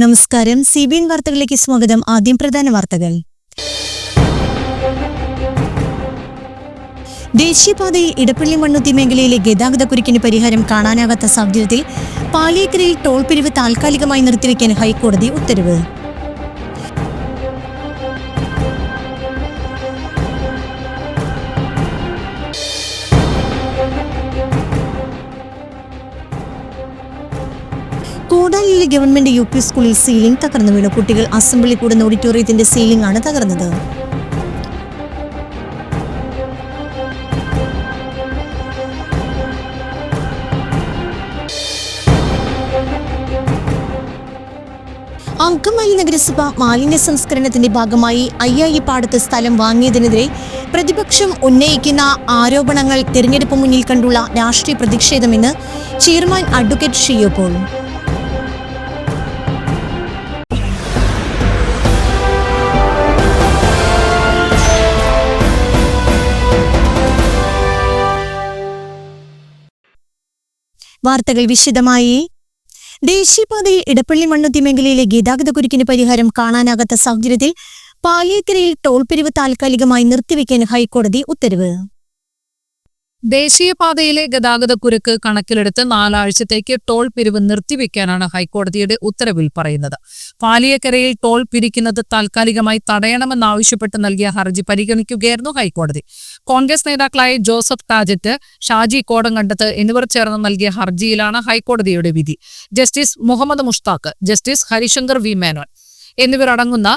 നമസ്കാരം. C B N വാർത്തകളിലേക്ക് സ്വാഗതം. ആദ്യം പ്രധാന വാർത്തകൾ. ദേശീയപാതയിൽ ഇടപ്പള്ളി മണ്ണുത്തി മേഖലയിലെ ഗതാഗത കുരുക്കിന് പരിഹാരം കാണാനാകാത്ത സാഹചര്യത്തിൽ പാലിയേക്കരയിൽ ടോൾ പിരിവ് താൽക്കാലികമായി നിർത്തിവെക്കാൻ ഹൈക്കോടതി ഉത്തരവ്. ഗവൺമെന്റ് യു പി സ്കൂളിൽ സീലിംഗ് തകർന്നു വീണു. കുട്ടികൾ അസംബ്ലി കൂടുന്ന ഓഡിറ്റോറിയത്തിന്റെ സീലിംഗ് ആണ് തകർന്നത്. അങ്കമാലി നഗരസഭ മാലിന്യ സംസ്കരണത്തിന്റെ ഭാഗമായി അയ്യായി പാടത്ത് സ്ഥലം വാങ്ങിയതിനെതിരെ പ്രതിപക്ഷം ഉന്നയിക്കുന്ന ആരോപണങ്ങൾ തെരഞ്ഞെടുപ്പ് മുന്നിൽ കണ്ടുള്ള രാഷ്ട്രീയ പ്രതിഷേധമെന്ന് ചെയർമാൻ അഡ്വക്കേറ്റ് ഷിയോ പോൾ വാർത്തകൾ വിശദമായി. ദേശീയപാതയിൽ ഇടപ്പള്ളി മണ്ണുത്തി മേഖലയിലെ ഗതാഗത കുരുക്കിന് പരിഹാരം കാണാനാകാത്ത സാഹചര്യത്തിൽ പാലിയക്കരയിൽ ടോൾ പിരിവ് താൽക്കാലികമായി നിർത്തിവെക്കാൻ ഹൈക്കോടതി ഉത്തരവ്. ദേശീയപാതയിലെ ഗതാഗതക്കുരുക്ക് കണക്കിലെടുത്ത് നാലാഴ്ചത്തേക്ക് ടോൾ പിരിവ് നിർത്തിവെക്കാനാണ് ഹൈക്കോടതിയുടെ ഉത്തരവിൽ പറയുന്നത്. പാലിയക്കരയിൽ ടോൾ പിരിക്കുന്നത് താൽക്കാലികമായി തടയണമെന്നാവശ്യപ്പെട്ട് നൽകിയ ഹർജി പരിഗണിക്കുകയായിരുന്നു ഹൈക്കോടതി. കോൺഗ്രസ് നേതാക്കളായ ജോസഫ് ടാജറ്റ് ഷാജി കോടങ്കണ്ടത്ത് എന്നിവർ ചേർന്ന് നൽകിയ ഹർജിയിലാണ് ഹൈക്കോടതിയുടെ വിധി. Justice Muhammad Mushtaq justice Harishankar V Menon എന്നിവരടങ്ങുന്ന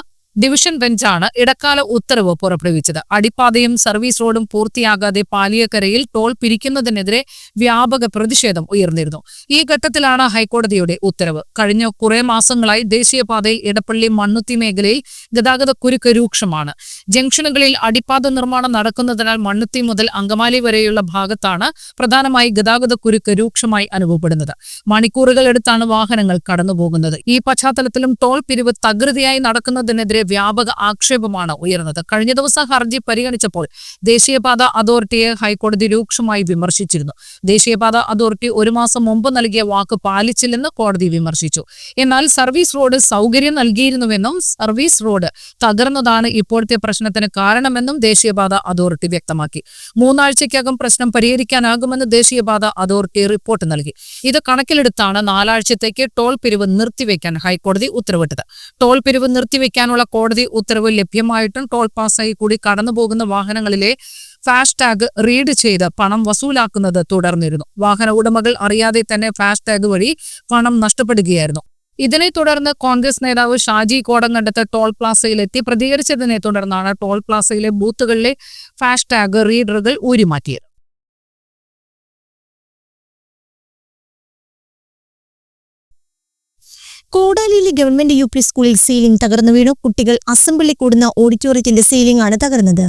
ഡിവിഷൻ ബെഞ്ചാണ് ഇടക്കാല ഉത്തരവ് പുറപ്പെടുവിച്ചത്. അടിപ്പാതയും സർവീസ് റോഡും പൂർത്തിയാകാതെ പാലിയക്കരയിൽ ടോൾ പിരിക്കുന്നതിനെതിരെ വ്യാപക പ്രതിഷേധം ഉയർന്നിരുന്നു. ഈ ഘട്ടത്തിലാണ് ഹൈക്കോടതിയുടെ ഉത്തരവ്. കഴിഞ്ഞ കുറെ മാസങ്ങളായി ദേശീയപാതയിൽ ഇടപ്പള്ളി മണ്ണുത്തി മേഖലയിൽ ഗതാഗത കുരുക്ക് രൂക്ഷമാണ്. ജംഗ്ഷനുകളിൽ അടിപ്പാത നിർമ്മാണം നടക്കുന്നതിനാൽ മണ്ണുത്തി മുതൽ അങ്കമാലി വരെയുള്ള ഭാഗത്താണ് പ്രധാനമായി ഗതാഗത കുരുക്ക് രൂക്ഷമായി അനുഭവപ്പെടുന്നത്. മണിക്കൂറുകൾ എടുത്താണ് വാഹനങ്ങൾ കടന്നുപോകുന്നത്. ഈ പശ്ചാത്തലത്തിലും ടോൾ പിരിവ് തകൃതിയായി നടക്കുന്നതിനെതിരെ വ്യാപക ആക്ഷേപമാണ് ഉയർന്നത്. കഴിഞ്ഞ ദിവസം ഹർജി പരിഗണിച്ചപ്പോൾ ദേശീയപാത അതോറിറ്റിയെ ഹൈക്കോടതി രൂക്ഷമായി വിമർശിച്ചിരുന്നു. ദേശീയപാത അതോറിറ്റി ഒരു മാസം മുമ്പ് നൽകിയ വാക്ക് പാലിച്ചില്ലെന്ന് കോടതി വിമർശിച്ചു. എന്നാൽ സർവീസ് റോഡ് സൗകര്യം നൽകിയിരുന്നുവെന്നും സർവീസ് റോഡ് തകർന്നതാണ് ഇപ്പോഴത്തെ പ്രശ്നത്തിന് കാരണമെന്നും ദേശീയപാത അതോറിറ്റി വ്യക്തമാക്കി. മൂന്നാഴ്ചയ്ക്കകം പ്രശ്നം പരിഹരിക്കാനാകുമെന്ന് ദേശീയപാത അതോറിറ്റി റിപ്പോർട്ട് നൽകി. ഇത് കണക്കിലെടുത്താണ് നാലാഴ്ചത്തേക്ക് ടോൾ പിരിവ് നിർത്തിവെക്കാൻ ഹൈക്കോടതി ഉത്തരവിട്ടത്. ടോൾ പിരിവ് നിർത്തിവെക്കാനുള്ള കോടതി ഉത്തരവ് ലഭ്യമായിട്ടും ടോൾ പാസ്സായി കൂടി കടന്നുപോകുന്ന വാഹനങ്ങളിലെ ഫാസ്ടാഗ് റീഡ് ചെയ്ത് പണം വസൂലാക്കുന്നത് തുടർന്നിരുന്നു. വാഹന ഉടമകൾ അറിയാതെ തന്നെ ഫാസ്ടാഗ് വഴി പണം നഷ്ടപ്പെടുകയായിരുന്നു. ഇതിനെ തുടർന്ന് കോൺഗ്രസ് നേതാവ് ഷാജി കോടങ്കണ്ടത്ത് ടോൾ പ്ലാസയിലെത്തി പ്രതികരിച്ചതിനെ തുടർന്നാണ് ടോൾ പ്ലാസയിലെ ബൂത്തുകളിലെ ഫാസ്ടാഗ് റീഡറുകൾ ഊരിമാറ്റിയത്. കൂടാലിയിലെ ഗവൺമെന്റ് യു സ്കൂളിൽ സീലിംഗ് തകർന്നു വീണു. കുട്ടികൾ അസംബ്ലി കൂടുന്ന ഓഡിറ്റോറിയത്തിന്റെ സീലിംഗ് ആണ് തകർന്നത്.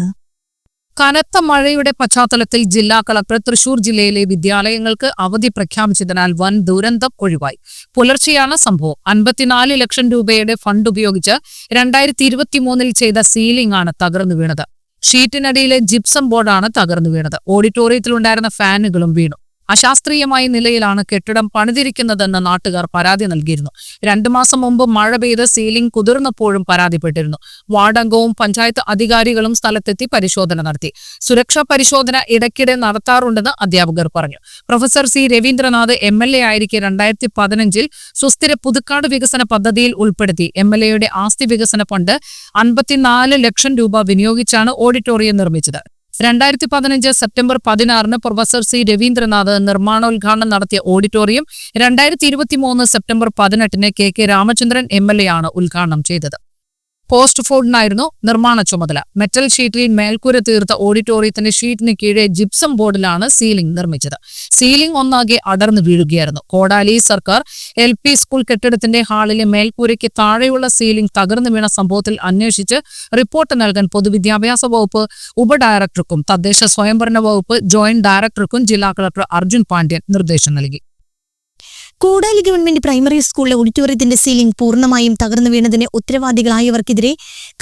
കനത്ത മഴയുടെ പശ്ചാത്തലത്തിൽ ജില്ലാ കളക്ടർ തൃശൂർ ജില്ലയിലെ വിദ്യാലയങ്ങൾക്ക് അവധി പ്രഖ്യാപിച്ചതിനാൽ വൻ ദുരന്തം ഒഴിവായി. പുലർച്ചെയാണ് സംഭവം. അൻപത്തിനാല് ലക്ഷം രൂപയുടെ ഫണ്ട് ഉപയോഗിച്ച് രണ്ടായിരത്തി ഇരുപത്തിമൂന്നിൽ ചെയ്ത സീലിംഗ് ആണ് തകർന്നു വീണത്. ഷീറ്റിനടിയിലെ ജിപ്സം ബോർഡാണ് തകർന്നു വീണത്. ഓഡിറ്റോറിയത്തിലുണ്ടായിരുന്ന ഫാനുകളും വീണു. അശാസ്ത്രീയമായ നിലയിലാണ് കെട്ടിടം പണിതിരിക്കുന്നതെന്ന് നാട്ടുകാർ പരാതി നൽകിയിരുന്നു. രണ്ടു മാസം മുമ്പ് മഴ പെയ്ത് സീലിംഗ് കുതിർന്നപ്പോഴും പരാതിപ്പെട്ടിരുന്നു. വാർഡംഗവും പഞ്ചായത്ത് അധികാരികളും സ്ഥലത്തെത്തി പരിശോധന നടത്തി. സുരക്ഷാ പരിശോധന ഇടയ്ക്കിടെ നടത്താറുണ്ടെന്ന് അധ്യാപകർ പറഞ്ഞു. Professor C Raveendranath M L A ആയിരിക്കെ രണ്ടായിരത്തി പതിനഞ്ചിൽ സുസ്ഥിര പുതുക്കാട് വികസന പദ്ധതിയിൽ ഉൾപ്പെടുത്തി. എം എൽ എയുടെ ആസ്തി വികസന ഫണ്ട് അൻപത്തിനാല് ലക്ഷം രൂപ വിനിയോഗിച്ചാണ് ഓഡിറ്റോറിയം നിർമ്മിച്ചത്. രണ്ടായിരത്തി പതിനഞ്ച് സെപ്റ്റംബർ പതിനാറിന് പ്രൊഫസർ സി രവീന്ദ്രനാഥ് നിർമ്മാണോദ്ഘാടനം നടത്തിയ ഓഡിറ്റോറിയം രണ്ടായിരത്തി ഇരുപത്തിമൂന്ന് സെപ്റ്റംബർ പതിനെട്ടിന് K K Ramachandran M L A ആണ് ഉദ്ഘാടനം ചെയ്തത്. പോസ്റ്റ് ഫോർഡിനായിരുന്നു നിർമ്മാണ ചുമതല. മെറ്റൽ ഷീറ്റിൽ മേൽക്കൂര തീർത്ത ഓഡിറ്റോറിയത്തിന്റെ ഷീറ്റിന് കീഴെ ജിപ്സം ബോർഡിലാണ് സീലിംഗ് നിർമ്മിച്ചത്. സീലിംഗ് ഒന്നാകെ അടർന്നു വീഴുകയായിരുന്നു. കോടാലി സർക്കാർ എൽ പി സ്കൂൾ കെട്ടിടത്തിന്റെ ഹാളിലെ മേൽക്കൂരയ്ക്ക് താഴെയുള്ള സീലിംഗ് തകർന്നു വീണ സംഭവത്തിൽ അന്വേഷിച്ച് റിപ്പോർട്ട് നൽകാൻ പൊതുവിദ്യാഭ്യാസ വകുപ്പ് ഉപഡയറക്ടർക്കും തദ്ദേശ സ്വയംഭരണ വകുപ്പ് ജോയിന്റ് ഡയറക്ടർക്കും ജില്ലാ കളക്ടർ അർജുൻ പാണ്ഡ്യൻ നിർദ്ദേശം നൽകി. കൂടാലി ഗവൺമെന്റ് പ്രൈമറി സ്കൂളിലെ ഓഡിറ്റോറിയത്തിന്റെ സീലിംഗ് പൂർണമായും തകർന്നു വീണതിന് ഉത്തരവാദികളായവർക്കെതിരെ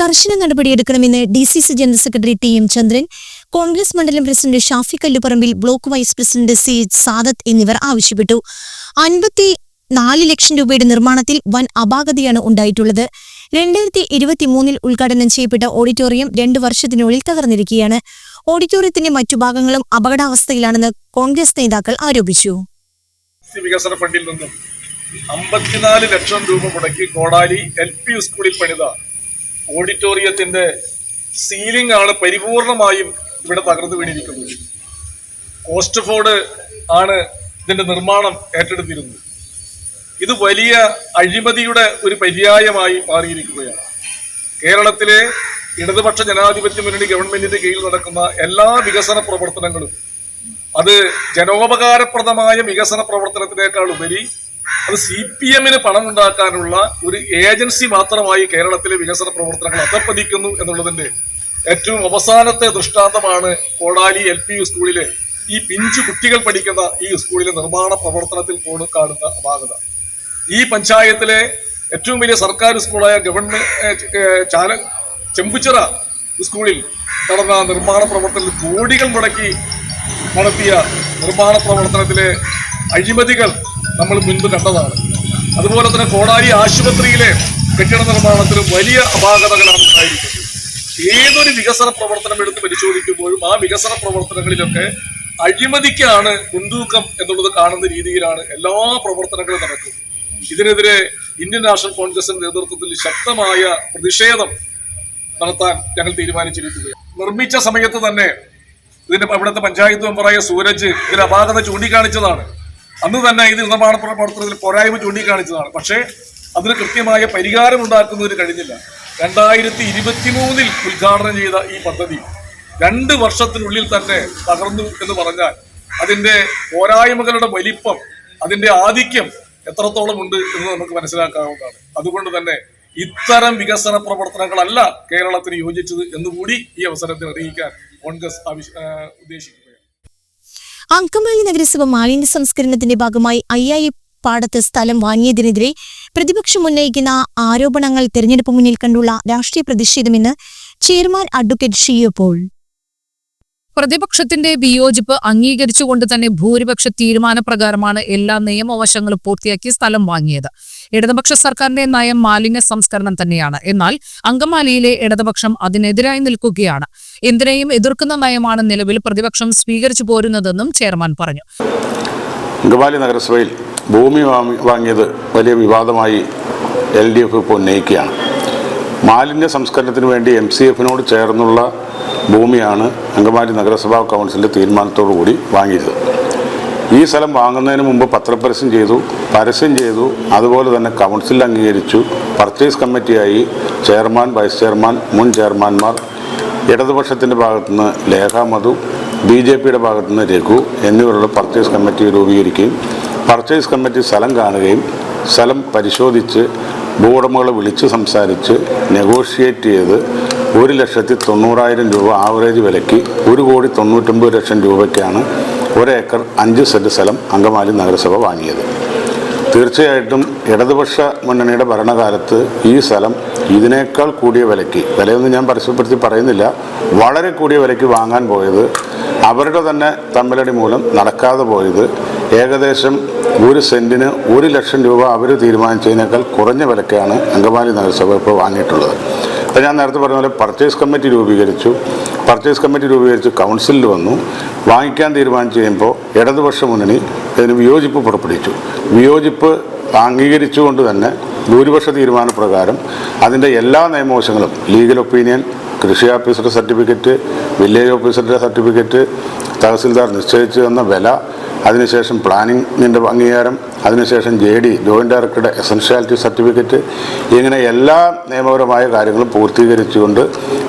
കർശന നടപടിയെടുക്കണമെന്ന് D C C general secretary T M Chandran Congress മണ്ഡലം president Shafi Kalluparambil block vice president C Sadath എന്നിവർ ആവശ്യപ്പെട്ടു. അൻപത്തി നാല് ലക്ഷം രൂപയുടെ നിർമ്മാണത്തിൽ വൻ അപാകതയാണ് ഉണ്ടായിട്ടുള്ളത്. രണ്ടായിരത്തി ഇരുപത്തി മൂന്നിൽ ഉദ്ഘാടനം ചെയ്യപ്പെട്ട ഓഡിറ്റോറിയം രണ്ടു വർഷത്തിനുള്ളിൽ തകർന്നിരിക്കുകയാണ്. ഓഡിറ്റോറിയത്തിന്റെ മറ്റു ഭാഗങ്ങളും അപകടാവസ്ഥയിലാണെന്ന് കോൺഗ്രസ് നേതാക്കൾ ആരോപിച്ചു. വ്യക്തി വികസന ഫണ്ടിൽ നിന്നും അമ്പത്തിനാല് ലക്ഷം രൂപ മുടക്കി കോടാലി എൽ പി സ്കൂളിൽ പണിത ഓഡിറ്റോറിയത്തിന്റെ സീലിംഗ് ആണ് പരിപൂർണമായും ഇവിടെ തകർന്നു വീണിരിക്കുന്നത്. കോസ്റ്റ് ഫോർഡ് ആണ് ഇതിന്റെ നിർമ്മാണം ഏറ്റെടുത്തിരുന്നത്. ഇത് വലിയ അഴിമതിയുടെ ഒരു പര്യായമായി മാറിയിരിക്കുകയാണ്. കേരളത്തിലെ ഇടതുപക്ഷ ജനാധിപത്യ മുന്നണി ഗവൺമെന്റിന്റെ കീഴിൽ നടക്കുന്ന എല്ലാ വികസന പ്രവർത്തനങ്ങളും അത് ജനോപകാരപ്രദമായ വികസന പ്രവർത്തനത്തിനേക്കാൾ ഉപരി അത് സി പി എമ്മിന് പണം ഉണ്ടാക്കാനുള്ള ഒരു ഏജൻസി മാത്രമായി കേരളത്തിലെ വികസന പ്രവർത്തനങ്ങൾ അധപ്പതിക്കുന്നു എന്നുള്ളതിന്റെ ഏറ്റവും അവസാനത്തെ ദൃഷ്ടാന്തമാണ് കോടാലി എൽ പി സ്കൂളിലെ ഈ പിഞ്ചു കുട്ടികൾ പഠിക്കുന്ന ഈ സ്കൂളിലെ നിർമ്മാണ പ്രവർത്തനത്തിൽ പോലും കാണുന്ന അപാകത. ഈ പഞ്ചായത്തിലെ ഏറ്റവും വലിയ സർക്കാർ സ്കൂളായ ഗവൺമെന്റ് ചാല ചെമ്പുച്ചിറ സ്കൂളിൽ നടന്ന നിർമ്മാണ പ്രവർത്തനത്തിൽ കോടികൾ മുടക്കി നടത്തിയ നിർമ്മാണ പ്രവർത്തനത്തിലെ അഴിമതികൾ നമ്മൾ മുൻപ് കണ്ടതാണ്. അതുപോലെ തന്നെ കോടാലി ആശുപത്രിയിലെ കെട്ടിട നിർമ്മാണത്തിൽ വലിയ അപാകതകളാണ് ഉണ്ടായിരിക്കുന്നത്. ഏതൊരു വികസന പ്രവർത്തനം എടുത്ത് പരിശോധിക്കുമ്പോഴും ആ വികസന പ്രവർത്തനങ്ങളിലൊക്കെ അഴിമതിക്കാണ് മുൻതൂക്കം എന്നുള്ളത് കാണുന്ന രീതിയിലാണ് എല്ലാ പ്രവർത്തനങ്ങളും നടക്കുന്നത്. ഇതിനെതിരെ ഇന്ത്യൻ നാഷണൽ കോൺഗ്രസിന്റെ നേതൃത്വത്തിൽ ശക്തമായ പ്രതിഷേധം നടത്താൻ ഞങ്ങൾ തീരുമാനിച്ചിരിക്കുകയാണ്. നിർമ്മിച്ച സമയത്ത് തന്നെ ഇതിന്റെ ഇവിടുത്തെ പഞ്ചായത്ത് മെമ്പറായ സൂരജ് ഇതിൽ അപാകത ചൂണ്ടിക്കാണിച്ചതാണ്. അന്ന് തന്നെ ഇത് നിർമ്മാണ പ്രവർത്തനത്തിൽ പോരായ്മ ചൂണ്ടിക്കാണിച്ചതാണ്. പക്ഷേ അതിന് കൃത്യമായ പരിഹാരം ഉണ്ടാക്കുന്നതിന് കഴിഞ്ഞില്ല. രണ്ടായിരത്തി ഇരുപത്തി മൂന്നിൽ ഉദ്ഘാടനം ചെയ്ത ഈ പദ്ധതി രണ്ട് വർഷത്തിനുള്ളിൽ തന്നെ തകർന്നു എന്ന് പറഞ്ഞാൽ അതിന്റെ പോരായ്മകളുടെ വലിപ്പം അതിന്റെ ആധിക്യം എത്രത്തോളം ഉണ്ട് എന്ന് നമുക്ക് മനസ്സിലാക്കാവുന്നതാണ്. അതുകൊണ്ട് തന്നെ ഇത്തരം വികസന പ്രവർത്തനങ്ങളല്ല കേരളത്തിന് യോജിച്ചത് എന്നുകൂടി ഈ അവസരത്തിൽ അറിയിക്കാൻ കോൺഗ്രസ് ഉദ്ദേശിക്കുന്നത്. അങ്കമാലി നഗരസഭ മാലിന്യ സംസ്കരണത്തിന്റെ ഭാഗമായി അയ്യായി പാടത്ത് സ്ഥലം വാങ്ങിയതിനെതിരെ പ്രതിപക്ഷം ഉന്നയിക്കുന്ന ആരോപണങ്ങൾ തെരഞ്ഞെടുപ്പ് മുന്നിൽ കണ്ടുള്ള രാഷ്ട്രീയ പ്രതിഷേധമെന്ന് ചെയർമാൻ അഡ്വക്കേറ്റ് ഷിയോ പോൾ. പ്രതിപക്ഷത്തിന്റെ വിയോജിപ്പ് അംഗീകരിച്ചുകൊണ്ട് തന്നെ ഭൂരിപക്ഷ തീരുമാനപ്രകാരമാണ് എല്ലാ നിയമവശങ്ങളും പൂർത്തിയാക്കി സ്ഥലം വാങ്ങിയത്. ഇടതുപക്ഷ സർക്കാരിന്റെ നയം മാലിന്യ സംസ്കരണം തന്നെയാണ്. എന്നാൽ അങ്കമാലിയിലെ ഇടതുപക്ഷം അതിനെതിരായി നിൽക്കുകയാണ്. എന്തിനേയും എതിർക്കുന്ന നയമാണ് നിലവിൽ പ്രതിപക്ഷം സ്വീകരിച്ചു പോരുന്നതെന്നും ചെയർമാൻ പറഞ്ഞു. അങ്കമാലി നഗരസഭയിൽ ഭൂമി വാങ്ങിയത് വലിയ വിവാദമായി എൽ ഡി എഫ് ഇപ്പോൾ ഉന്നയിക്കുകയാണ്. മാലിന്യ സംസ്കരണത്തിന് വേണ്ടി എം സി എഫിനോട് ചേർന്നുള്ള ഭൂമിയാണ് അങ്കമാലി നഗരസഭാ കൗൺസിലിന്റെ കൂടി വാങ്ങിയത്. ഈ സ്ഥലം വാങ്ങുന്നതിന് മുമ്പ് പത്രപരസ്യം ചെയ്തു പരസ്യം ചെയ്തു അതുപോലെ തന്നെ കൗൺസിൽ അംഗീകരിച്ചു. പർച്ചേസ് കമ്മിറ്റിയായി ചെയർമാൻ വൈസ് ചെയർമാൻ മുൻ ചെയർമാൻമാർ ഇടതുപക്ഷത്തിന്റെ ഭാഗത്തുനിന്ന് ലേഖ മധു ബി ജെ പിയുടെ ഭാഗത്തുനിന്ന് രഘു എന്നിവരുള്ള പർച്ചേസ് കമ്മിറ്റി രൂപീകരിക്കുകയും പർച്ചേസ് കമ്മിറ്റി സ്ഥലം കാണുകയും സ്ഥലം പരിശോധിച്ച് ഭൂവുടമകളെ വിളിച്ച് സംസാരിച്ച് നെഗോഷിയേറ്റ് ചെയ്ത് ഒരു ലക്ഷത്തി തൊണ്ണൂറായിരം രൂപ ആവറേജ് വിലയ്ക്ക് ഒരു കോടി തൊണ്ണൂറ്റൊമ്പത് ലക്ഷം രൂപയ്ക്കാണ് ഒരേക്കർ അഞ്ച് സെന്റ് സ്ഥലം അങ്കമാലി നഗരസഭ വാങ്ങിയത്. തീർച്ചയായിട്ടും ഇടതുപക്ഷ മുന്നണിയുടെ ഭരണകാലത്ത് ഈ സ്ഥലം ഇതിനേക്കാൾ കൂടിയ വിലയ്ക്ക് വിലയൊന്നും ഞാൻ പരസ്യപ്പെടുത്തി പറയുന്നില്ല വളരെ കൂടിയ വിലയ്ക്ക് വാങ്ങാൻ പോയത് അവരുടെ തന്നെ തമ്മിലടി മൂലം നടക്കാതെ പോയത് ഏകദേശം ഒരു സെന്റിന് ഒരു ലക്ഷം രൂപ അവർ തീരുമാനിച്ചതിനേക്കാൾ കുറഞ്ഞ വിലക്കാണ് അങ്കമാലി നഗരസഭ ഇപ്പോൾ വാങ്ങിയിട്ടുള്ളത്. അപ്പോൾ ഞാൻ നേരത്തെ പറഞ്ഞ പോലെ പർച്ചേസ് കമ്മിറ്റി രൂപീകരിച്ചു. പർച്ചേസ് കമ്മിറ്റി രൂപീകരിച്ച് കൗൺസിലിൽ വന്നു. വാങ്ങിക്കാൻ തീരുമാനിച്ചു കഴിയുമ്പോൾ ഇടതുപക്ഷ മുന്നണി ഇതിന് വിയോജിപ്പ് പുറപ്പെടുവിച്ചു. വിയോജിപ്പ് അംഗീകരിച്ചുകൊണ്ട് തന്നെ ഭൂരിപക്ഷ തീരുമാനപ്രകാരം അതിന്റെ എല്ലാ നിയമവശങ്ങളും ലീഗൽ ഒപ്പീനിയൻ കൃഷി ഓഫീസറുടെ സർട്ടിഫിക്കറ്റ് വില്ലേജ് ഓഫീസറുടെ സർട്ടിഫിക്കറ്റ് തഹസിൽദാർ നിശ്ചയിച്ചു തന്ന വില അതിനുശേഷം പ്ലാനിങ്ങിന്റെ അംഗീകാരം അതിനുശേഷം ജെ ഡി ജോയിന്റ് ഡയറക്ടറുടെ എസൻഷ്യാലിറ്റി സർട്ടിഫിക്കറ്റ് ഇങ്ങനെ എല്ലാ നിയമപരമായ കാര്യങ്ങളും പൂർത്തീകരിച്ചുകൊണ്ട്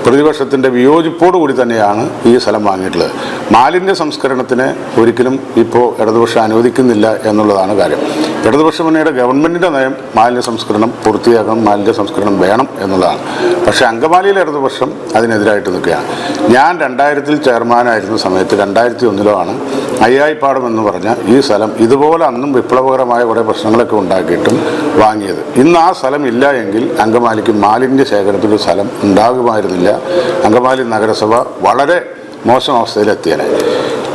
പ്രതിപക്ഷത്തിന്റെ വിയോജിപ്പോടു കൂടി തന്നെയാണ് ഈ സ്ഥലം വാങ്ങിയിട്ടുള്ളത്. മാലിന്യ സംസ്കരണത്തിന് ഒരിക്കലും ഇപ്പോൾ ഇടതുപക്ഷം അനുവദിക്കുന്നില്ല എന്നുള്ളതാണ് കാര്യം. ഇടതുപക്ഷ മുന്നണിയുടെ ഗവൺമെന്റിന്റെ നയം മാലിന്യ സംസ്കരണം പൂർത്തിയാക്കണം മാലിന്യ സംസ്കരണം വേണം എന്നുള്ളതാണ്. പക്ഷേ അങ്കമാലിയിലെ ഇടതുപക്ഷം അതിനെതിരായിട്ട് നിൽക്കുകയാണ് ഞാൻ രണ്ടായിരത്തിൽ ചെയർമാനായിരുന്ന സമയത്ത് രണ്ടായിരത്തി ഒന്നിലോ ആണ് അയ്യായിപ്പാടം എന്ന് പറഞ്ഞ ഈ സ്ഥലം ഇതുപോലെ അന്നും വിപ്ലവകരമായ കുറേ പ്രശ്നങ്ങളൊക്കെ ഉണ്ടാക്കിയിട്ടും വാങ്ങിയത്. ഇന്ന് ആ സ്ഥലം ഇല്ല എങ്കിൽ അങ്കമാലിക്ക് മാലിന്യ ശേഖരത്തിന്റെ സ്ഥലം ഉണ്ടാകുമായിരുന്നില്ല. അങ്കമാലി നഗരസഭ വളരെ മോശം അവസ്ഥയിലെത്തിയനെ.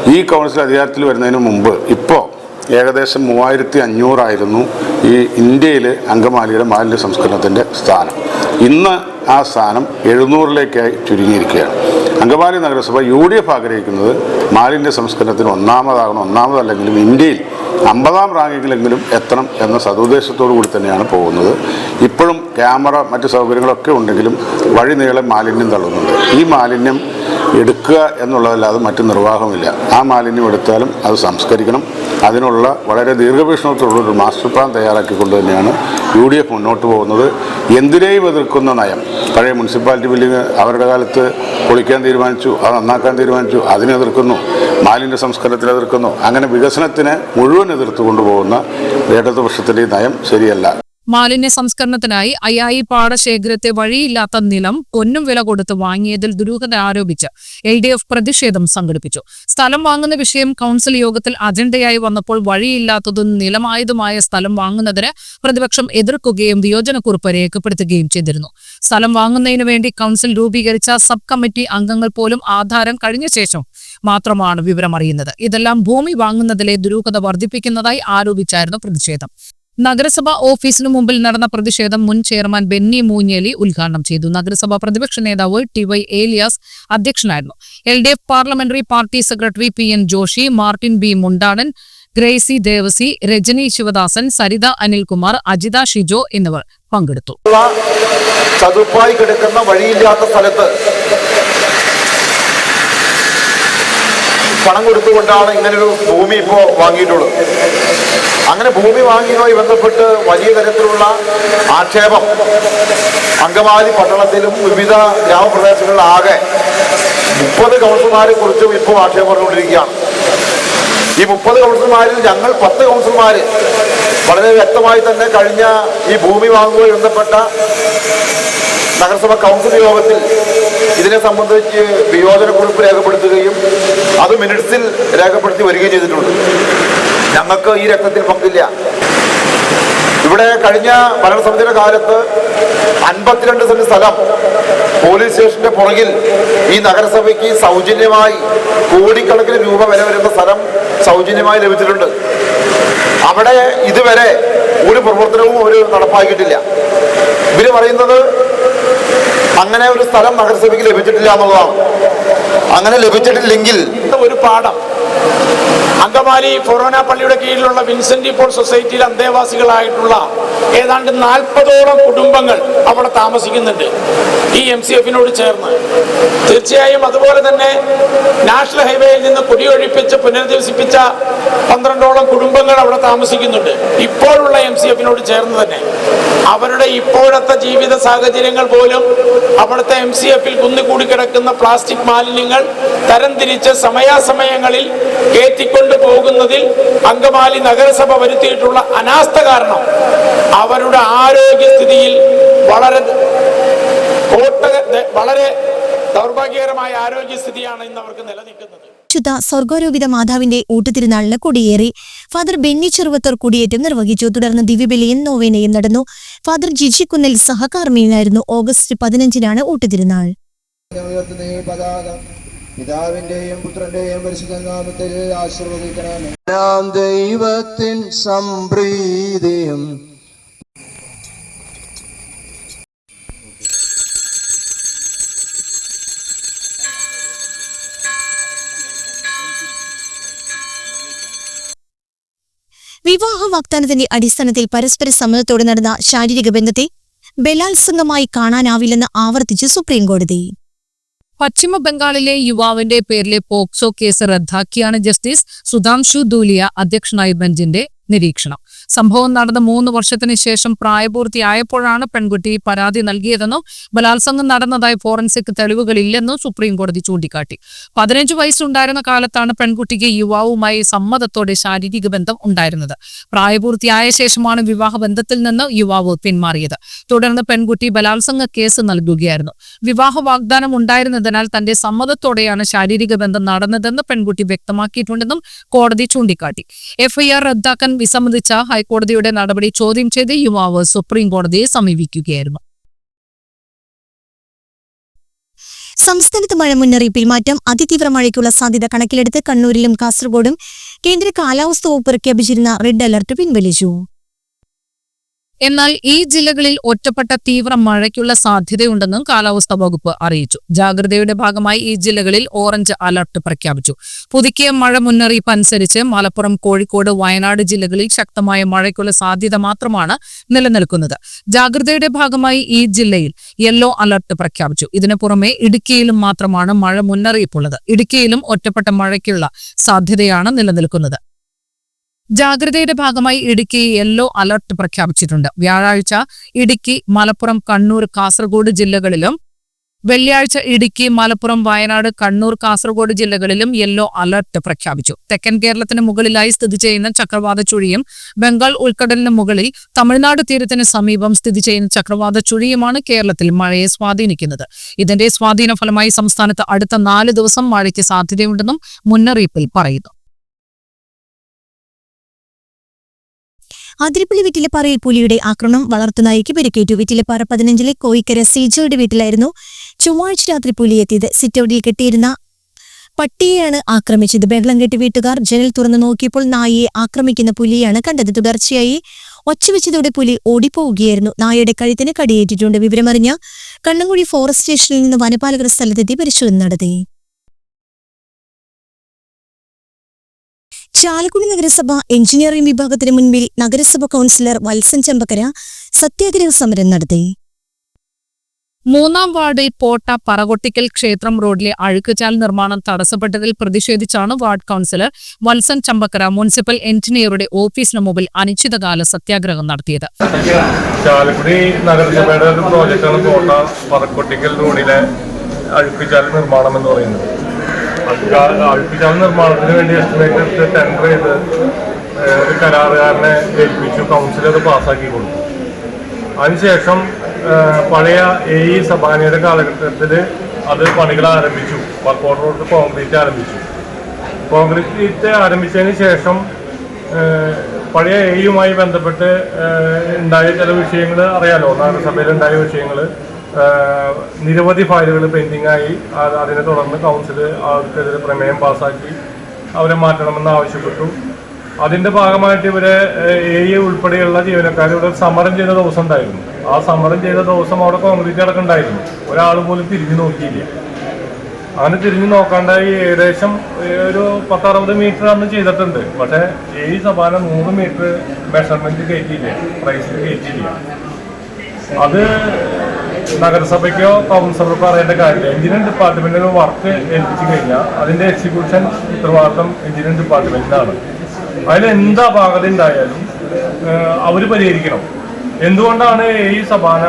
ഈ കൗൺസിൽ അധികാരത്തിൽ വരുന്നതിന് മുമ്പ് ഇപ്പോൾ ഏകദേശം മൂവായിരത്തി അഞ്ഞൂറായിരുന്നു ഈ ഇന്ത്യയിൽ അങ്കമാലിയുടെ മാലിന്യ സംസ്കരണത്തിന്റെ സ്ഥാനം. ഇന്ന് ആ സ്ഥാനം എഴുന്നൂറിലേക്കായി ചുരുങ്ങിയിരിക്കുകയാണ്. അങ്കമാലി നഗരസഭ യു ഡി എഫ് ആഗ്രഹിക്കുന്നത് മാലിന്യ സംസ്കരണത്തിന് ഒന്നാമതാകണം ഒന്നാമതല്ലെങ്കിലും ഇന്ത്യയിൽ അമ്പതാം റാങ്കിങ്ങിലെങ്കിലും എത്തണം എന്ന സതുദ്ദേശത്തോടു കൂടി തന്നെയാണ് പോകുന്നത്. ഇപ്പോഴും ക്യാമറ മറ്റ് സൗകര്യങ്ങളൊക്കെ ഉണ്ടെങ്കിലും വഴി നീളെ മാലിന്യം തള്ളുന്നുണ്ട്. ഈ മാലിന്യം എടുക്കുക എന്നുള്ളതല്ലാതെ മറ്റു നിർവാഹമില്ല ആ മാലിന്യം എടുത്താലും അത് സംസ്കരിക്കണം. അതിനുള്ള വളരെ ദീർഘവീക്ഷണത്തോടുള്ള ഒരു മാസ്റ്റർ പ്ലാൻ തയ്യാറാക്കിക്കൊണ്ട് തന്നെയാണ് യു ഡി എഫ് മുന്നോട്ട് പോകുന്നത്. എന്തിനേയും എതിർക്കുന്ന നയം. പഴയ മുനിസിപ്പാലിറ്റി ബില്ലിങ് അവരുടെ കാലത്ത് പൊളിക്കാൻ തീരുമാനിച്ചു അത് നന്നാക്കാൻ തീരുമാനിച്ചു അതിനെ എതിർക്കുന്നു മാലിന്യ സംസ്കരണത്തിന് എതിർക്കുന്നു. അങ്ങനെ വികസനത്തിന് മുഴുവൻ എതിർത്തുകൊണ്ട് പോകുന്ന ഇടതുപക്ഷത്തിന്റെ നയം ശരിയല്ല. മാലിന്യ സംസ്കരണത്തിനായി അയ്യായി പാടശേഖരത്തെ വഴിയില്ലാത്ത നിലം പൊന്നും വില കൊടുത്ത് വാങ്ങിയതിൽ ദുരൂഹത ആരോപിച്ച് എൽ ഡി എഫ് പ്രതിഷേധം സംഘടിപ്പിച്ചു. സ്ഥലം വാങ്ങുന്ന വിഷയം കൗൺസിൽ യോഗത്തിൽ അജണ്ടയായി വന്നപ്പോൾ വഴിയില്ലാത്തതും നിലമായതുമായ സ്ഥലം വാങ്ങുന്നതിന് പ്രതിപക്ഷം എതിർക്കുകയും വിയോജനക്കുറിപ്പ് രേഖപ്പെടുത്തുകയും ചെയ്തിരുന്നു. സ്ഥലം വാങ്ങുന്നതിനു വേണ്ടി കൗൺസിൽ രൂപീകരിച്ച സബ് കമ്മിറ്റി അംഗങ്ങൾ പോലും ആധാരം കഴിഞ്ഞ ശേഷം മാത്രമാണ് വിവരമറിയുന്നത്. ഇതെല്ലാം ഭൂമി വാങ്ങുന്നതിലെ ദുരൂഹത വർദ്ധിപ്പിക്കുന്നതായി ആരോപിച്ചായിരുന്നു പ്രതിഷേധം. നഗരസഭ ഓഫീസിനു മുമ്പിൽ നടന്ന പ്രതിഷേധം മുൻ ചെയർമാൻ ബെന്നി മൂഞ്ഞേലി ഉദ്ഘാടനം ചെയ്തു. നഗരസഭാ പ്രതിപക്ഷ നേതാവ് ടി വൈ ഏലിയാസ് അധ്യക്ഷനായിരുന്നു. L D F parliamentary party secretary P N Joshi Martin B Mundadan Gracy Devassy Rajani Sivadasan Saritha Anilkumar Ajitha Shijo എന്നിവർ പങ്കെടുത്തു. കിടക്കുന്ന സ്ഥലത്ത് പണം കൊടുത്തുകൊണ്ടാണ് ഇങ്ങനൊരു ഭൂമി ഇപ്പോൾ വാങ്ങിയിട്ടുള്ളത്. അങ്ങനെ ഭൂമി വാങ്ങിയതുമായി ബന്ധപ്പെട്ട് വലിയ തരത്തിലുള്ള ആക്ഷേപം അങ്കമാലി പട്ടണത്തിലും വിവിധ ഗ്രാമപ്രദേശങ്ങളിലാകെ മുപ്പത് കൗൺസിലർമാരെ കുറിച്ചും ഇപ്പോൾ ആക്ഷേപം പറഞ്ഞുകൊണ്ടിരിക്കുകയാണ്. ഈ മുപ്പത് കൗൺസിലർമാരിൽ ഞങ്ങൾ പത്ത് കൗൺസിലർമാർ. വളരെ വ്യക്തമായി തന്നെ കഴിഞ്ഞ ഈ ഭൂമി വാങ്ങുമായി ബന്ധപ്പെട്ട നഗരസഭ കൗൺസിൽ യോഗത്തിൽ ഇതിനെ സംബന്ധിച്ച് വിയോജനക്കുറിപ്പ് രേഖപ്പെടുത്തുകയും അത് മിനിറ്റ്സിൽ രേഖപ്പെടുത്തി വരികയും ചെയ്തിട്ടുണ്ട്. ഞങ്ങൾക്ക് ഈ രക്തത്തിൽ പങ്കില്ല. ഇവിടെ കഴിഞ്ഞ ഭരണസമിതിയുടെ കാലത്ത് അൻപത്തിരണ്ട് സെന്റ് സ്ഥലം പോലീസ് സ്റ്റേഷന്റെ പുറകിൽ ഈ നഗരസഭയ്ക്ക് സൗജന്യമായി കോടിക്കണക്കിന് രൂപ വില വരുന്ന സ്ഥലം സൗജന്യമായി ലഭിച്ചിട്ടുണ്ട്. അവിടെ ഇതുവരെ ഒരു പ്രവർത്തനവും അവർ നടപ്പാക്കിയിട്ടില്ല. ഇവർ പറയുന്നത് അങ്ങനെ ഒരു സ്ഥലം നഗരസഭയ്ക്ക് ലഭിച്ചിട്ടില്ല എന്നുള്ളതാണ്. അങ്ങനെ ലഭിച്ചിട്ടില്ലെങ്കിൽ ഒരു പാഠം. അങ്കമാലി ഫൊറോന പള്ളിയുടെ കീഴിലുള്ള വിൻസെന്റ് പോൾ സൊസൈറ്റിയിൽ അന്തേവാസികളായിട്ടുള്ള ഏതാണ്ട് നാൽപ്പതോളം കുടുംബങ്ങൾ അവിടെ താമസിക്കുന്നുണ്ട്. ഈ എം സി എഫിനോട് ചേർന്ന്. തീർച്ചയായും അതുപോലെ തന്നെ നാഷണൽ ഹൈവേയിൽ നിന്ന് കുടിയൊഴിപ്പിച്ച് പുനരധിവസിപ്പിച്ച പന്ത്രണ്ടോളം കുടുംബങ്ങൾ അവിടെ താമസിക്കുന്നുണ്ട്. ഇപ്പോഴുള്ള എം സി എഫിനോട് ചേർന്ന് തന്നെ. അവരുടെ ഇപ്പോഴത്തെ ജീവിത സാഹചര്യങ്ങൾ പോലും അവിടുത്തെ എം സി എഫിൽ കുന്നുകൂടി കിടക്കുന്ന പ്ലാസ്റ്റിക് മാലിന്യങ്ങൾ തരംതിരിച്ച് സമയാസമയങ്ങളിൽ കയറ്റിക്കൊണ്ടു പോകുന്നതിൽ അങ്കമാലി നഗരസഭ വരുത്തിയിട്ടുള്ള അനാസ്ഥ കാരണം അവരുടെ ആരോഗ്യസ്ഥിതിയിൽ വളരെ വളരെ ദൗർഭാഗ്യകരമായ ആരോഗ്യസ്ഥിതിയാണ് ഇന്ന് അവർക്ക് നിലനിൽക്കുന്നത്. വിശുദ്ധ സ്വർഗോരോപിത മാതാവിന്റെ ഊട്ടുതിരുനാളിന് കൊടിയേറി. ഫാദർ ബെന്നി ചെറുവത്തർ കൊടിയേറ്റം നിർവഹിച്ചു. തുടർന്ന് ദിവ്യബലിയും നോവേനയും നടന്നു. ഫാദർ ജിജി കുന്നിൽ സഹകർമ്മിയായിരുന്നു ഓഗസ്റ്റ് പതിനഞ്ചിനാണ് ഊട്ടുതിരുനാൾ. പിതാവിന്റെയും പുത്രന്റെയും പരിശുദ്ധ നാമത്തിൽ ആശീർവദിക്കണമേ. നാം ദൈവത്തിൻ സംപ്രീതിയും വിവാഹ വാഗ്ദാനത്തിന്റെ അടിസ്ഥാനത്തിൽ പരസ്പര സമ്മതത്തോടെ നടന്ന ശാരീരിക ബന്ധത്തെ ബലാത്സംഗമായി കാണാനാവില്ലെന്ന് ആവർത്തിച്ച് സുപ്രീം കോടതി പശ്ചിമ ബംഗാളിലെ യുവാവിന്റെ പേരിലെ പോക്സോ കേസ് റദ്ദാക്കിയാണ് ജസ്റ്റിസ് സുധാംശു ദൂലിയ അധ്യക്ഷനായ ബെഞ്ചിന്റെ നിരീക്ഷണം. സംഭവം നടന്ന മൂന്ന് വർഷത്തിന് ശേഷം പ്രായപൂർത്തിയായപ്പോഴാണ് പെൺകുട്ടി പരാതി നൽകിയതെന്നും ബലാത്സംഗം നടന്നതായി ഫോറൻസിക് തെളിവുകളില്ലെന്നും സുപ്രീം കോടതി ചൂണ്ടിക്കാട്ടി. പതിനഞ്ച് വയസ്സുണ്ടായിരുന്ന കാലത്താണ് പെൺകുട്ടിക്ക് യുവാവുമായി സമ്മതത്തോടെ ശാരീരിക ബന്ധം ഉണ്ടായിരുന്നത്. പ്രായപൂർത്തിയായ ശേഷമാണ് വിവാഹ ബന്ധത്തിൽ നിന്ന് യുവാവ് പിന്മാറിയത്. തുടർന്ന് പെൺകുട്ടി ബലാത്സംഗ കേസ് നൽകുകയായിരുന്നു. വിവാഹ വാഗ്ദാനം ഉണ്ടായിരുന്നതിനാൽ തന്റെ സമ്മതത്തോടെയാണ് ശാരീരിക ബന്ധം നടന്നതെന്ന് പെൺകുട്ടി വ്യക്തമാക്കിയിട്ടുണ്ടെന്നും കോടതി ചൂണ്ടിക്കാട്ടി. എഫ്ഐആർ റദ്ദാക്കാൻ വിസമ്മതിച്ച ഹൈക്കോടതിയുടെ നടപടി ചോദ്യം ചെയ്ത് യുവാവ് സുപ്രീം കോടതിയെ സമീപിക്കുകയായിരുന്നു. സംസ്ഥാനത്ത് മഴ മുന്നറിയിപ്പിൽ മാറ്റം അതിതീവ്ര മഴയ്ക്കുള്ള സാധ്യത കണക്കിലെടുത്ത് കണ്ണൂരിലും കാസർഗോഡും കേന്ദ്ര കാലാവസ്ഥ വകുപ്പ് പ്രഖ്യാപിച്ചിരുന്ന റെഡ് അലർട്ട് പിൻവലിച്ചു. എന്നാൽ ഈ ജില്ലകളിൽ ഒറ്റപ്പെട്ട തീവ്ര മഴയ്ക്കുള്ള സാധ്യതയുണ്ടെന്നും കാലാവസ്ഥാ വകുപ്പ് അറിയിച്ചു. ജാഗ്രതയുടെ ഭാഗമായി ഈ ജില്ലകളിൽ ഓറഞ്ച് അലർട്ട് പ്രഖ്യാപിച്ചു. പുതുക്കിയ മഴ മുന്നറിയിപ്പ് അനുസരിച്ച് മലപ്പുറം കോഴിക്കോട് വയനാട് ജില്ലകളിൽ ശക്തമായ മഴയ്ക്കുള്ള സാധ്യത മാത്രമാണ് നിലനിൽക്കുന്നത്. ജാഗ്രതയുടെ ഭാഗമായി ഈ ജില്ലയിൽ യെല്ലോ അലർട്ട് പ്രഖ്യാപിച്ചു. ഇതിനു പുറമെ ഇടുക്കിയിലും മാത്രമാണ് മഴ മുന്നറിയിപ്പുള്ളത്. ഇടുക്കിയിലും ഒറ്റപ്പെട്ട മഴയ്ക്കുള്ള സാധ്യതയാണ് നിലനിൽക്കുന്നത്. ജാഗ്രതയുടെ ഭാഗമായി ഇടുക്കി യെല്ലോ അലർട്ട് പ്രഖ്യാപിച്ചിട്ടുണ്ട്. വ്യാഴാഴ്ച ഇടുക്കി മലപ്പുറം കണ്ണൂർ കാസർഗോഡ് ജില്ലകളിലും വെള്ളിയാഴ്ച ഇടുക്കി മലപ്പുറം വയനാട് കണ്ണൂർ കാസർഗോഡ് ജില്ലകളിലും യെല്ലോ അലർട്ട് പ്രഖ്യാപിച്ചു. തെക്കൻ കേരളത്തിന് മുകളിലായി സ്ഥിതി ചെയ്യുന്ന ചക്രവാത ചുഴിയും ബംഗാൾ ഉൾക്കടലിന് മുകളിൽ തമിഴ്നാട് തീരത്തിന് സമീപം സ്ഥിതി ചെയ്യുന്ന ചക്രവാത ചുഴിയുമാണ് കേരളത്തിൽ മഴയെ സ്വാധീനിക്കുന്നത്. ഇതിന്റെ സ്വാധീന ഫലമായി സംസ്ഥാനത്ത് അടുത്ത നാല് ദിവസം മഴയ്ക്ക് സാധ്യതയുണ്ടെന്നും മുന്നറിയിപ്പിൽ പറയുന്നു. അതിരപ്പള്ളി വിറ്റിലപ്പാറയിൽ പുലിയുടെ ആക്രമണം വളർത്തുനായിക്ക് പരിക്കേറ്റു. വിറ്റിലപ്പാറ പതിനഞ്ചിലെ കോയിക്കര സീജോയുടെ വീട്ടിലായിരുന്നു ചൊവ്വാഴ്ച രാത്രി പുലി എത്തിയത്. സിറ്റൌട്ടിൽ കെട്ടിയിരുന്ന പട്ടിയെയാണ് ആക്രമിച്ചത്. ബഹളം കെട്ടി വീട്ടുകാർ ജനൽ തുറന്നു നോക്കിയപ്പോൾ നായയെ ആക്രമിക്കുന്ന പുലിയാണ് കണ്ടത്. തുടർച്ചയായി ഒച്ചവെച്ചതോടെ പുലി ഓടിപ്പോവുകയായിരുന്നു. നായയുടെ കഴുത്തിന് കടിയേറ്റിട്ടുണ്ട്. വിവരമറിഞ്ഞ കണ്ണങ്കുഴി ഫോറസ്റ്റ് സ്റ്റേഷനിൽ നിന്ന് വനപാലകർ സ്ഥലത്തെത്തി പരിശോധന നടത്തി. ചാലക്കുടി നഗരസഭ എഞ്ചിനീയറിംഗ് വിഭാഗത്തിന് മുൻപിൽ നഗരസഭ കൗൺസിലർ വത്സൻ ചെമ്പക്കര സത്യാഗ്രഹ സമരം നടത്തി. മൂന്നാം വാർഡിൽ പോട്ട പറകൊട്ടിക്കൽ ക്ഷേത്രം റോഡിലെ അഴുക്കുചാൽ നിർമ്മാണം തടസ്സപ്പെട്ടതിൽ പ്രതിഷേധിച്ചാണ് ward councillor Valsan Chambakkara municipal എഞ്ചിനീയറുടെ ഓഫീസിന് മുമ്പിൽ അനിശ്ചിതകാല സത്യാഗ്രഹം നടത്തിയത്. ചാലക്കുടി നഗരസഭയുടെ ഒരു പ്രോജക്റ്റാണ് പോട്ട പറക്കൊട്ടിക്കൽ റോഡിലെ അഴുക്കുചാൽ നിർമ്മാണം എന്ന് പറയുന്നത്. അഴുക്കുചാൽ നിർമ്മാണത്തിന് വേണ്ടി എസ്റ്റിമേറ്റ് എടുത്ത് ടെൻഡർ ചെയ്ത് ഒരു കരാറുകാരനെ ഏൽപ്പിച്ചു കൗൺസിൽ അത് പാസ്സാക്കി കൊടുത്തു. അതിനുശേഷം പഴയ എ ഇ സബാനിയുടെ കാലഘട്ടത്തിൽ അത് പണികൾ ആരംഭിച്ചു. വർക്കൗട്ട് റോഡ് കോൺക്രീറ്റ് ആരംഭിച്ചു. കോൺക്രീറ്റ് ആരംഭിച്ചതിന് ശേഷം പഴയ എയുമായി ബന്ധപ്പെട്ട് ഏഹ്, ഉണ്ടായ ചില വിഷയങ്ങൾ അറിയാലോ? നഗരസഭയിൽ വിഷയങ്ങൾ നിരവധി ഫയലുകൾ പെൻഡിംഗ് ആയി അതിനെ തുടർന്ന് കൗൺസിൽ അവർക്കെതിരെ പ്രമേയം പാസ്സാക്കി അവരെ മാറ്റണമെന്ന് ആവശ്യപ്പെട്ടു. അതിന്റെ ഭാഗമായിട്ട് ഇവരെ എ ഇ ഉൾപ്പെടെയുള്ള ജീവനക്കാർ ഇവിടെ സമരം ചെയ്ത ദിവസം ഉണ്ടായിരുന്നു. ആ സമരം ചെയ്ത ദിവസം അവിടെ കോൺക്രീറ്റ് അടക്കമുണ്ടായിരുന്നു ഒരാൾ പോലും തിരിഞ്ഞു നോക്കിയില്ല. അങ്ങനെ തിരിഞ്ഞു നോക്കാണ്ടായി ഏകദേശം ഒരു പത്തറുപത് മീറ്റർ അന്ന് ചെയ്തിട്ടുണ്ട്. പക്ഷേ ഈ സഭാന നൂറ് മീറ്റർ മെഷർമെന്റ് കയറ്റിയില്ല പ്രൈസിൽ കയറ്റിയില്ല അത് നഗരസഭയ്ക്കോ കൗൺസിലർക്കോ അറിയേണ്ട കാര്യമില്ല. എഞ്ചിനീയറിംഗ് ഡിപ്പാർട്ട്മെന്റിൽ വർക്ക് ഏൽപ്പിച്ചു കഴിഞ്ഞാൽ അതിന്റെ എക്സിക്യൂഷൻ ഉത്തരവാദിത്തം എഞ്ചിനീയറിംഗ് ഡിപ്പാർട്ട്മെന്റിനാണ് അതിൽ എന്താ അപാകത ഉണ്ടായാലും അവർ പരിഹരിക്കണം. എന്തുകൊണ്ടാണ് ഈ സഭാന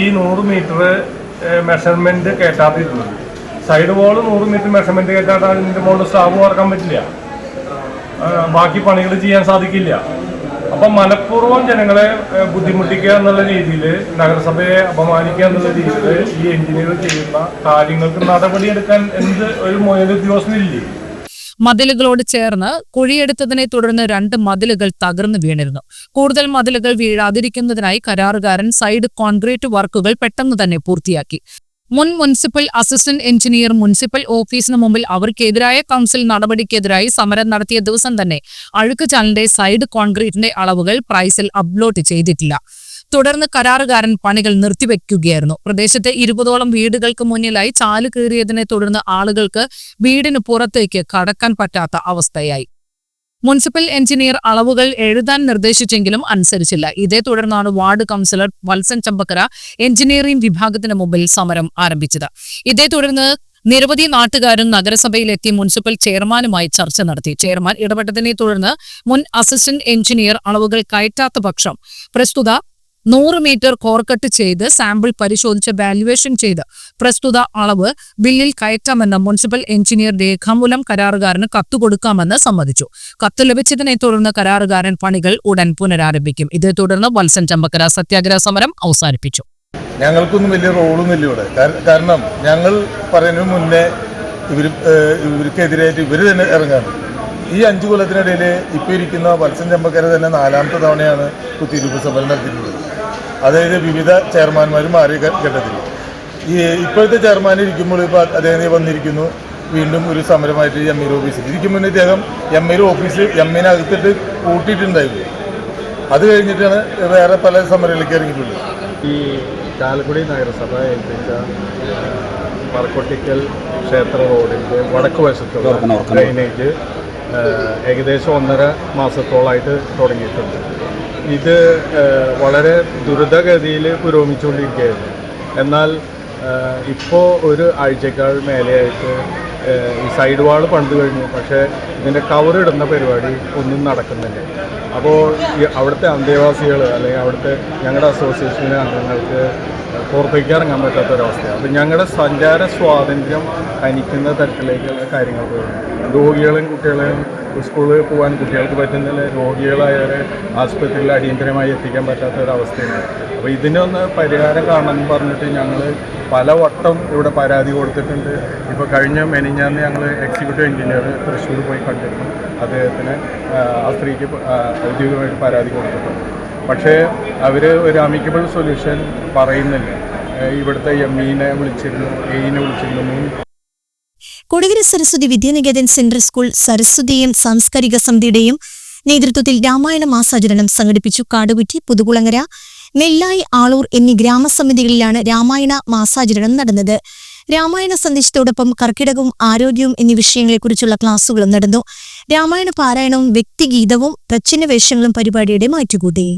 ഈ നൂറ് മീറ്റർ മെഷർമെന്റ് കയറ്റാതിരുന്നത് സൈഡ് വോൾ നൂറ് മീറ്റർ മെഷർമെന്റ് കയറ്റാതെ അതിന്റെ മുകളിൽ സ്ലാബ് വറക്കാൻ പറ്റില്ല. ബാക്കി പണികൾ ചെയ്യാൻ സാധിക്കില്ല. അപ്പൊ മനഃപൂർവം ജനങ്ങളെ ബുദ്ധിമുട്ടിക്കുക എന്നുള്ള രീതിയിൽ നഗരസഭയെ അപമാനിക്കുക എന്നുള്ള രീതിയിൽ ഈ എഞ്ചിനീയർ ചെയ്യുന്ന കാര്യങ്ങൾക്ക് നടപടിയെടുക്കാൻ എന്ത് ഒരു മേലുദ്യോഗസ്ഥനില്ലേ മതിലുകളോട് ചേർന്ന് കുഴിയെടുത്തതിനെ തുടർന്ന് രണ്ട് മതിലുകൾ തകർന്നു വീണിരുന്നു. കൂടുതൽ മതിലുകൾ വീഴാതിരിക്കുന്നതിനായി കരാറുകാരൻ സൈഡ് കോൺക്രീറ്റ് വർക്കുകൾ പെട്ടെന്ന് തന്നെ പൂർത്തിയാക്കി. മുൻ മുനിസിപ്പൽ അസിസ്റ്റന്റ് എഞ്ചിനീയർ മുനിസിപ്പൽ ഓഫീസിന് മുമ്പിൽ അവർക്കെതിരായ കൗൺസിൽ നടപടിക്കെതിരായി സമരം നടത്തിയ ദിവസം തന്നെ അഴുക്ക് അഴുക്കുചാലിന്റെ സൈഡ് കോൺക്രീറ്റിന്റെ അളവുകൾ പ്രൈസിൽ അപ്ലോഡ് ചെയ്തിട്ടില്ല. തുടർന്ന് കരാറുകാരൻ പണികൾ നിർത്തിവെക്കുകയായിരുന്നു. പ്രദേശത്തെ ഇരുപതോളം വീടുകൾക്ക് മുന്നിലായി ചാൽ കീറിയതിനെ തുടർന്ന് ആളുകൾക്ക് വീടിന് പുറത്തേക്ക് കടക്കാൻ പറ്റാത്ത അവസ്ഥയായി. മുനിസിപ്പൽ എഞ്ചിനീയർ അളവുകൾ എഴുതാൻ നിർദ്ദേശിച്ചെങ്കിലും അനുസരിച്ചില്ല. ഇതേ തുടർന്നാണ് ward councillor Valsan Chambakkara engineering വിഭാഗത്തിന് മുമ്പിൽ സമരം ആരംഭിച്ചത്. ഇതേ തുടർന്ന് നിരവധി നാട്ടുകാരും നഗരസഭയിലെത്തി മുനിസിപ്പൽ ചെയർമാനുമായി ചർച്ച നടത്തി. ചെയർമാൻ ഇടപെട്ടതിനെ തുടർന്ന് മുൻ അസിസ്റ്റന്റ് എഞ്ചിനീയർ അളവുകൾ കയറ്റാത്ത പക്ഷം പ്രസ്തുത നൂറ് മീറ്റർ കോർക്കട്ട് ചെയ്ത് സാമ്പിൾ പരിശോധിച്ച് വാല്യുവേഷൻ ചെയ്ത് പ്രസ്തുത അളവ് ബില്ലിൽ കയറ്റാമെന്ന് മുനിസിപ്പൽ എഞ്ചിനീയർ രേഖാമൂലം കരാറുകാരന് കത്ത് കൊടുക്കാമെന്ന് സമ്മതിച്ചു. കത്ത് ലഭിച്ചതിനെ തുടർന്ന് കരാറുകാരൻ പണികൾ ഉടൻ പുനരാരംഭിക്കും. ഇതേ തുടർന്ന് വത്സൻ ചമ്പക്കര സത്യാഗ്രഹ സമരം അവസാനിപ്പിച്ചു. ഞങ്ങൾക്കൊന്നും വലിയ റോളൊന്നുമില്ല ഇവിടെ. കാരണം ഞങ്ങൾ പറയുന്നതിന് മുന്നേ ഇവർ ഇവർക്കെതിരായിട്ട് ഇവർ തന്നെ ഇറങ്ങാണ്. ഈ അഞ്ചു കൊല്ലത്തിനിടയിൽ ഇപ്പോൾ ഇരിക്കുന്ന വത്സൻ ചമ്പക്കര തന്നെ നാലാമത്തെ തവണയാണ് കുത്തിയിരിപ്പ് സമരം നടത്തിയിട്ടുള്ളത്. അതായത് വിവിധ ചെയർമാൻമാർ മാറി ഘട്ടത്തിൽ ഈ ഇപ്പോഴത്തെ ചെയർമാൻ ഇരിക്കുമ്പോൾ ഇപ്പോൾ അദ്ദേഹം വന്നിരിക്കുന്നു. വീണ്ടും ഒരു സമരമായിട്ട് എം എ ഓഫീസിൽ ഇരിക്കും മുന്നേ ഇദ്ദേഹം എം എ ഓഫീസ് എം എനകത്തിട്ട് കൂട്ടിയിട്ടുണ്ടായിരുന്നു. അത് കഴിഞ്ഞിട്ടാണ് വേറെ പല സമരങ്ങളിലേക്ക് ഇറങ്ങിയിട്ടുള്ളത്. ഈ ചാലക്കുടി നഗരസഭ ഏൽപ്പിച്ച പറക്കൊട്ടിക്കൽ ക്ഷേത്ര റോഡിന്റെ വടക്ക് വശത്തുള്ള ഡ്രെയിനേജ് ഏകദേശം ഒന്നര മാസത്തോളമായിട്ട് തുടങ്ങിയിട്ടുണ്ട്. ഇത് വളരെ ദ്രുതഗതിയിൽ പുരോഗമിച്ചുകൊണ്ടിരിക്കുകയായിരുന്നു എന്നാൽ ഇപ്പോൾ ഒരു ആഴ്ചക്കാൾ മേലെയായിട്ട് ഈ സൈഡ് വാൾ പണിത് കഴിഞ്ഞു. പക്ഷേ ഇതിന്റെ കവറിടുന്ന പരിപാടി ഒന്നും നടക്കുന്നില്ല. അപ്പോൾ ഈ അവിടുത്തെ അന്തേവാസികൾ അല്ലെങ്കിൽ അവിടുത്തെ ഞങ്ങളുടെ അസോസിയേഷനിലെ അംഗങ്ങൾക്ക് പുറത്തേക്ക് ഇറങ്ങാൻ പറ്റാത്ത ഒരവസ്ഥയാണ് അപ്പം ഞങ്ങളുടെ സഞ്ചാര സ്വാതന്ത്ര്യം ഹനിക്കുന്ന തരത്തിലേക്കുള്ള കാര്യങ്ങൾ രോഗികളെയും കുട്ടികളെയും സ്കൂളിൽ പോകാൻ കുട്ടികൾക്ക് പറ്റുന്നില്ല രോഗികളായവരെ ആശുപത്രിയിൽ അടിയന്തരമായി എത്തിക്കാൻ പറ്റാത്ത ഒരു അവസ്ഥയാണ് അപ്പോൾ ഇതിനൊന്ന് പരിഹാരം കാണണമെന്ന് പറഞ്ഞിട്ട് ഞങ്ങൾ പല വട്ടം ഇവിടെ പരാതി കൊടുത്തിട്ടുണ്ട്. ഇപ്പോൾ കഴിഞ്ഞ മെനിഞ്ഞാന്ന് ഞങ്ങൾ എക്സിക്യൂട്ടീവ് എഞ്ചിനീയർ തൃശ്ശൂർ പോയി കണ്ടിരുന്നു. അദ്ദേഹത്തിന് ആ, സ്ത്രീക്ക് ഔദ്യോഗികമായിട്ട് പരാതി കൊടുത്തിട്ടുണ്ട്. പക്ഷേ അവർ ഒരു അമിക്കബിൾ സൊല്യൂഷൻ പറയുന്നില്ല. ഇവിടുത്തെ എം ഇനെ വിളിച്ചിരുന്നു എയിനെ വിളിച്ചിരുന്നു കൊടകര സരസ്വതി വിദ്യാനികേതൻ സെൻട്രൽ സ്കൂൾ സരസ്വതിയും സാംസ്കാരിക സമിതിയുടെയും നേതൃത്വത്തിൽ രാമായണ മാസാചരണം സംഘടിപ്പിച്ചു കാടുകുറ്റി പുതുകുളങ്ങര നെല്ലായി ആളൂർ എന്നീ ഗ്രാമസമിതികളിലാണ് രാമായണ മാസാചരണം നടന്നത്. രാമായണ സന്ദേശത്തോടൊപ്പം കർക്കിടകവും ആരോഗ്യവും എന്നീ വിഷയങ്ങളെക്കുറിച്ചുള്ള ക്ലാസുകളും നടന്നു. രാമായണ പാരായണവും വ്യക്തിഗീതവും പ്രച്ഛന്ന വേഷങ്ങളും പരിപാടിയുടെ മാറ്റുകൂട്ടി.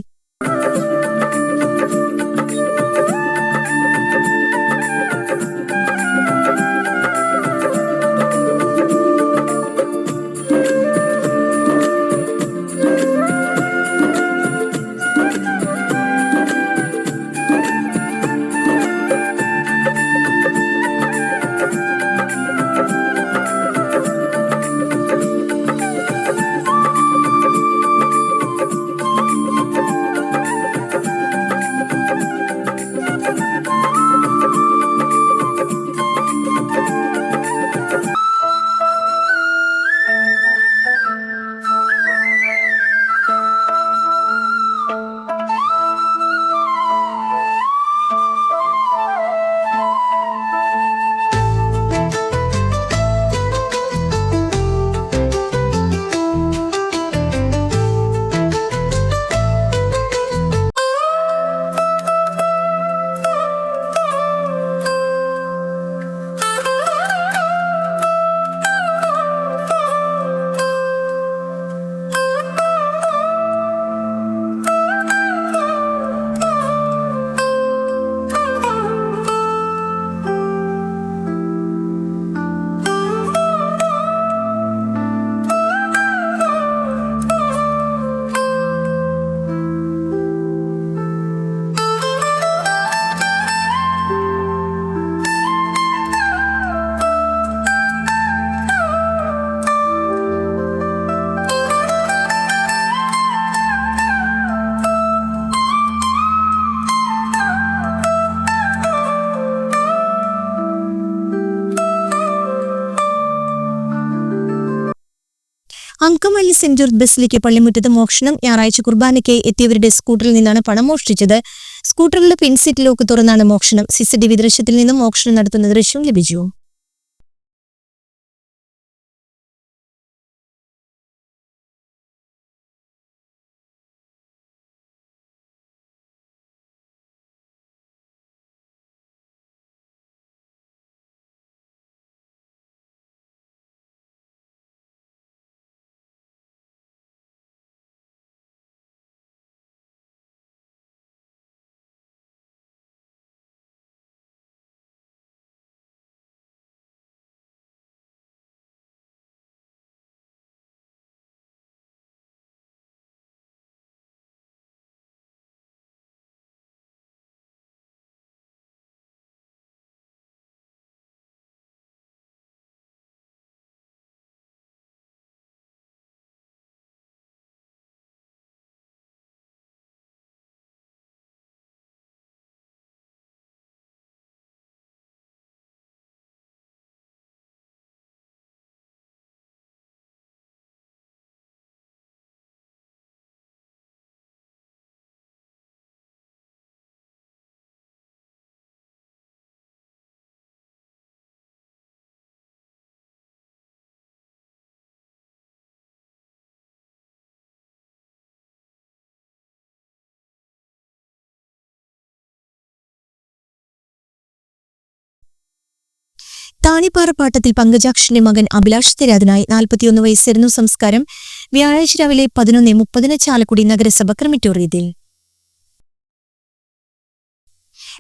അങ്കമാലി സെന്റ് ജോർജ് ബസിലിക്ക് പള്ളിമുറ്റത്ത് മോഷണം ഞായറാഴ്ച കുർബാനയ്ക്ക് എത്തിയവരുടെ സ്കൂട്ടറിൽ നിന്നാണ് പണം മോഷ്ടിച്ചത്. സ്കൂട്ടറിലെ പിൻസീറ്റ് ലോക്ക് തുറന്നാണ് മോഷണം സിസിടിവി ദൃശ്യത്തിൽ നിന്നും മോഷണം നടത്തുന്ന ദൃശ്യം ലഭിച്ചു. താണിപ്പാറപ്പാട്ടത്തിൽ പങ്കജാക്ഷന്റെ മകൻ അഭിലാഷ് തിരാതനായി നാൽപ്പത്തിയൊന്ന് വയസ്സായിരുന്നു സംസ്കാരം. വ്യാഴാഴ്ച രാവിലെ പതിനൊന്ന് മുപ്പതിന് ചാലക്കുടി നഗരസഭ ക്രമിറ്റോറിയത്തിൽ.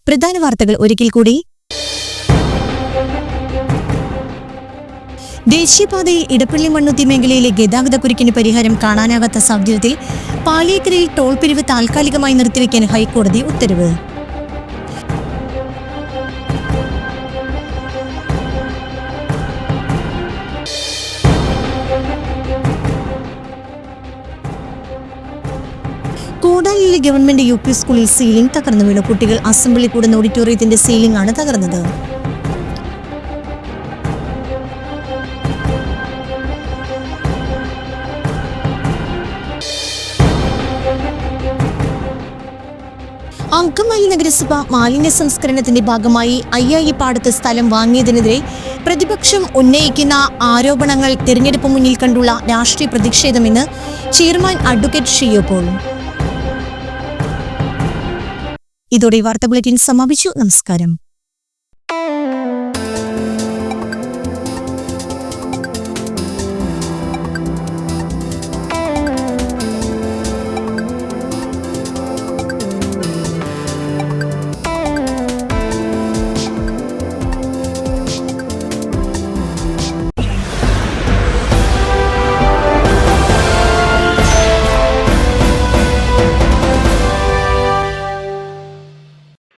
പ്രധാന വാർത്തകൾ ഒരിക്കൽ കൂടി. ദേശീയപാതയിൽ ഇടപ്പള്ളി മണ്ണുത്തി മേഖലയിലെ ഗതാഗത കുരുക്കിന് പരിഹാരം കാണാനാകാത്ത സാഹചര്യത്തിൽ പാലിയേക്കരയിൽ ടോൾ പിരിവ് താൽക്കാലികമായി നിർത്തിവെക്കാൻ ഹൈക്കോടതി ഉത്തരവ്. കൂടാലിയിലെ ഗവൺമെന്റ് യു പി സ്കൂളിൽ സീലിംഗ് തകർന്നു വീണു. കുട്ടികൾ അസംബ്ലി കൂടുന്ന ഓഡിറ്റോറിയത്തിന്റെ സീലിംഗ് ആണ് തകർന്നത്. അങ്കമാലി നഗരസഭ മാലിന്യ സംസ്കരണത്തിന്റെ ഭാഗമായി അയ്യായി പാടത്ത് സ്ഥലം വാങ്ങിയതിനെതിരെ പ്രതിപക്ഷം ഉന്നയിക്കുന്ന ആരോപണങ്ങൾ തിരഞ്ഞെടുപ്പ് മുന്നിൽ കണ്ടുള്ള രാഷ്ട്രീയ പ്രതിഷേധമെന്ന് ചെയർമാൻ അഡ്വക്കേറ്റ് ഷിയോ പോൾ ഇതോടെ വാർത്ത ബുള്ളറ്റിൻ സമാപിച്ചു. നമസ്കാരം.